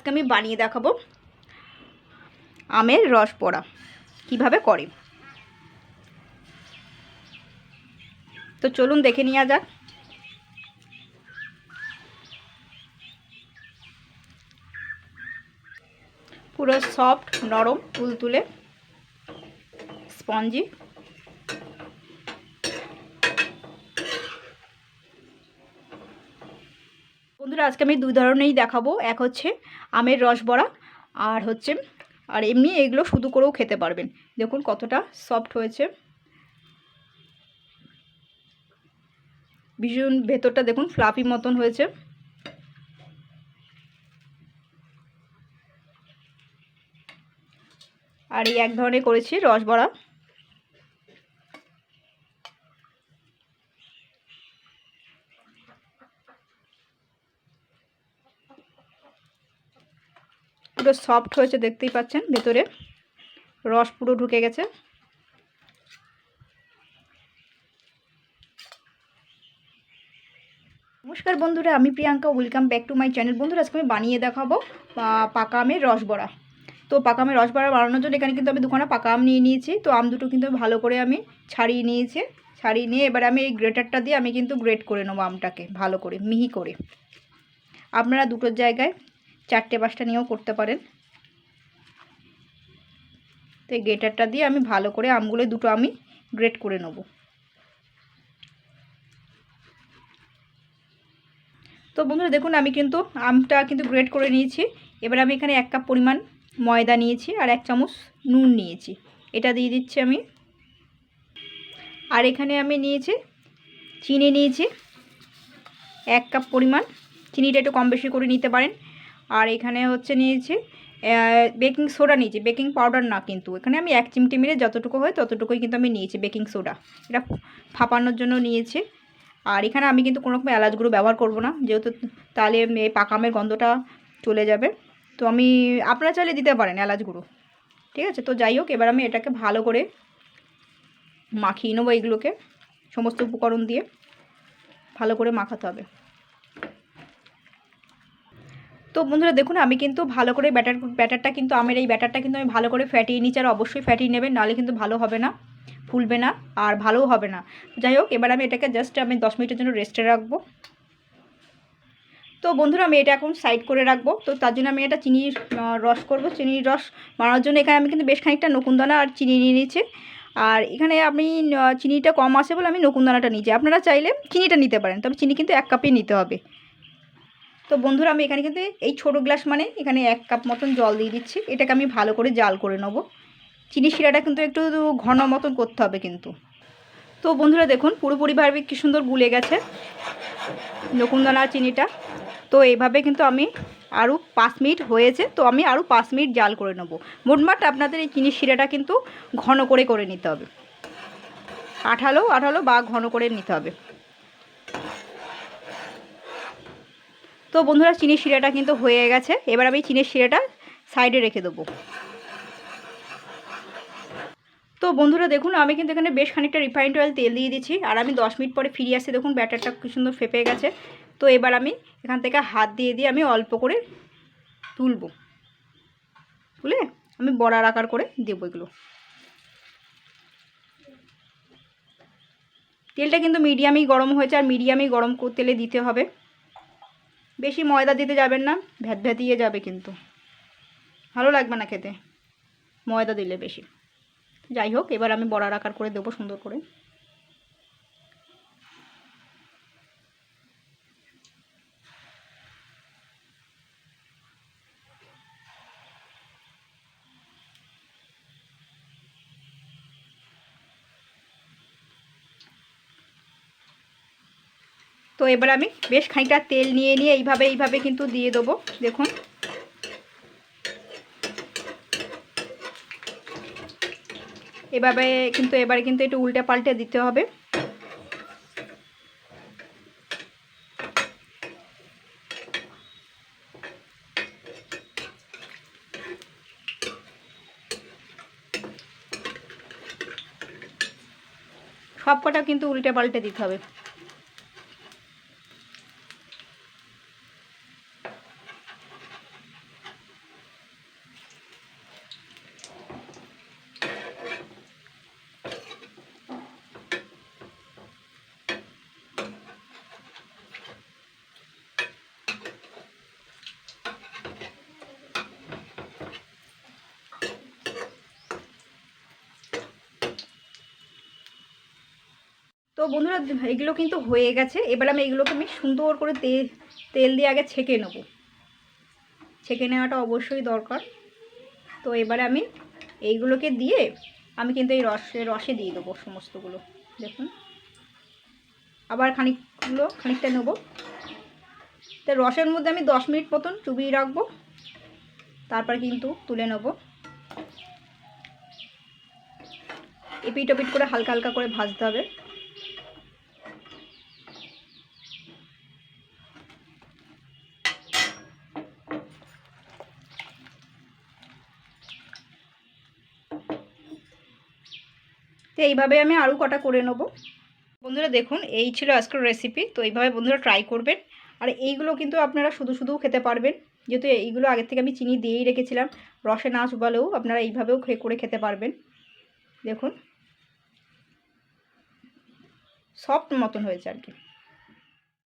আজকে আমি বানিয়ে দেখাবো আমের রস পড়া। কীভাবে করে? তো চলুন দেখে নেওয়া যাক। পুরো সফট নরম তুলতুলে স্পঞ্জি বন্ধুরা, আজকে আমি দুই ধরনেরই দেখাবো। এক হচ্ছে আমের রস বড়া, আর হচ্ছে, আর এমনি এগুলো শুধু করেও খেতে পারবেন। দেখুন কতটা সফট হয়েছে। ভীষণ ভেতরটা দেখুন ফ্লাফি মতন হয়েছে। আর এই এক ধরনের করেছি রস পুরো সফট হয়েছে, দেখতেই পাচ্ছেন, ভেতরে। রস পুরো ঢুকে গেছে। নমস্কার বন্ধুরা, আমি Priyanka welcome back to my channel বন্ধুরা, আজকে আমি বানিয়ে দেখাবো পাকা আমের রস বড়া। তো পাকা আমের রস বড়া বানানোর জন্য এখানে কিন্তু আমি দুখানা পাকা আম নিয়ে নিয়েছি। তো আম দুটো কিন্তু ভালো করে আমি ছাড়িয়ে নিয়েছি। ছাড়িয়ে নিয়ে এবার আমি এই গ্রেটারটা দিয়ে আমি কিন্তু গ্রেট করে নেব আমটাকে, ভালো করে, মিহি করে। আপনারা দুটোর জায়গায় চারটে পাঁচটা নিয়েও করতে পারেন। তো এই গ্রেটারটা দিয়ে আমি ভালো করে আমগুলো দুটো আমি গ্রেট করে নেব। তো বন্ধুরা দেখুন, আমি কিন্তু আমটা কিন্তু গ্রেট করে নিয়েছি। এবার আমি এখানে এক কাপ পরিমাণ ময়দা নিয়েছি আর এক চামচ নুন নিয়েছি। এটা দিয়ে দিচ্ছি আমি। আর এখানে আমি নিয়েছি চিনি নিয়েছি। এক কাপ পরিমাণ। চিনিটা একটু কম বেশি করে নিতে পারেন। আর এখানে হচ্ছে নিয়েছি বেকিং সোডা নিয়েছি, বেকিং পাউডার না কিন্তু। এখানে আমি এক চিমটি মিলে যতটুকু হয় ততটুকুই কিন্তু আমি নিয়েছি বেকিং সোডা। এটা ফাঁপানোর জন্য নিয়েছি। আর এখানে আমি কিন্তু কোনো রকম এলাচ গুঁড়ো ব্যবহার করব না, যেহেতু তাহলে পাকামের গন্ধটা চলে যাবে। তো আমি, আপনারা চাইলে দিতে পারেন এলাচ গুঁড়ো। ঠিক আছে? তো যাই হোক, এবার আমি এটাকে ভালো করে মাখিয়ে নেব এইগুলোকে সমস্ত উপকরণ দিয়ে। ভালো করে মাখাতে হবে। তো বন্ধুরা দেখুন, আমি কিন্তু ভালো করে ব্যাটার ব্যাটারটা কিন্তু আমের এই ব্যাটারটা কিন্তু আমি ভালো করে ফ্যাটিয়ে নিচ্ছি আর অবশ্যই ফ্যাটিয়ে নেবেন, নাহলে কিন্তু ভালো হবে না, ফুলবে না আর ভালোও হবে না। যাই হোক, এবার আমি এটাকে জাস্ট আমি দশ মিনিটের জন্য রেস্টে রাখব। তো বন্ধুরা, আমি এটা এখন সাইড করে রাখব। তো তার জন্য আমি এটা চিনির রস করব। চিনির রস বানানোর জন্য এখানে আমি কিন্তু বেশ খানিকটা নকুনদানা আর চিনি নিয়ে নিয়েছি। আর এখানে আমি চিনিটা কম আসে বলে আমি নকুনদানাটা নিয়েছি। আপনারা চাইলে চিনিটা নিতে পারেন, তবে চিনি কিন্তু এক কাপই নিতে হবে। তো বন্ধুরা, আমি এখানে কিন্তু এই ছোটো গ্লাস মানে এখানে এক কাপ মতন জল দিয়ে দিচ্ছি। এটাকে আমি ভালো করে জাল করে নেব। চিনি শিরাটা কিন্তু একটু ঘন মতন করতে হবে কিন্তু। তো বন্ধুরা, দেখুন পুরোপুরিভাবে কী সুন্দর গুলে গেছে নকুনদানা চিনিটা। তো এইভাবে কিন্তু আমি আরও পাঁচ মিনিট হয়েছে, তো আমি আরও পাঁচ মিনিট জাল করে নেব। মোটমাট আপনাদের এই চিনির শিরাটা কিন্তু ঘন করে করে নিতে হবে। আঠালো আঠালো বা ঘন করে নিতে হবে। তো বন্ধুরা, চিনির শিরাটা কিন্তু হয়ে গেছে। এবার আমি চিনির শিরাটা সাইডে রেখে দেবো। তো বন্ধুরা, দেখুন, আমি কিন্তু এখানে বেশ খানিকটা রিফাইন্ড অয়েল তেল দিয়ে দিচ্ছি। আর আমি দশ মিনিট পরে ফিরে আসছি দেখুন, ব্যাটারটা কি সুন্দর ফেপে গেছে। তো এবার আমি এখান থেকে হাত দিয়ে দিয়ে আমি অল্প করে তুলবো। তুলে আমি বড়ার আকার করে দেবো এগুলো। তেলটা কিন্তু মিডিয়ামেই গরম হয়েছে, আর মিডিয়ামেই গরম তেলে দিতে হবে। বেশি ময়দা দিতে যাবেন না ভ্যাত ভ্যাতিয়ে যাবে কিন্তু। ভালো লাগবে না খেতে, ময়দা দিলে বেশি। যাই হোক, এবার আমি বড়ার আকার করে দেবো সুন্দর করে। তো এবার আমি বেশ খানিকটা তেল নিয়ে নিয়ে এইভাবে এইভাবে কিন্তু দিয়ে দেবো। দেখুন। এভাবে কিন্তু, এবারে কিন্তু একটু উল্টে পাল্টে দিতে হবে। সব কটা কিন্তু উল্টে পাল্টে দিতে হবে। তো বন্ধুরা, এগুলো কিন্তু হয়ে গেছে। এবার আমি এগুলোকে আমি সুন্দর করে তেল তেল দিয়ে আগে ছেঁকে নেব। ছেঁকে নেওয়াটা অবশ্যই দরকার। তো এবারে আমি এইগুলোকে দিয়ে আমি কিন্তু এই রসে রসে দিয়ে দেবো সমস্তগুলো। দেখুন। আবার খানিকগুলো, খানিকটা নেব। তো রসের মধ্যে আমি দশ মিনিট মতন চুবিয়ে রাখব। তারপর কিন্তু তুলে নেব। এপিট ওপিট করে হালকা হালকা করে ভাজতে হবে। তো এইভাবে আমি আরও কটা করে নেব। বন্ধুরা দেখুন, এই ছিল আজকের রেসিপি তো এইভাবে বন্ধুরা ট্রাই করবেন। আর এইগুলো কিন্তু আপনারা শুধু শুধুও খেতে পারবেন। যেহেতু এইগুলো আগের থেকে আমি চিনি দিয়েই রেখেছিলাম, রসে না চুবালেও আপনারা এইভাবেও খেয়ে করে খেতে পারবেন। দেখুন সফট মতন হয়েছে আর কি।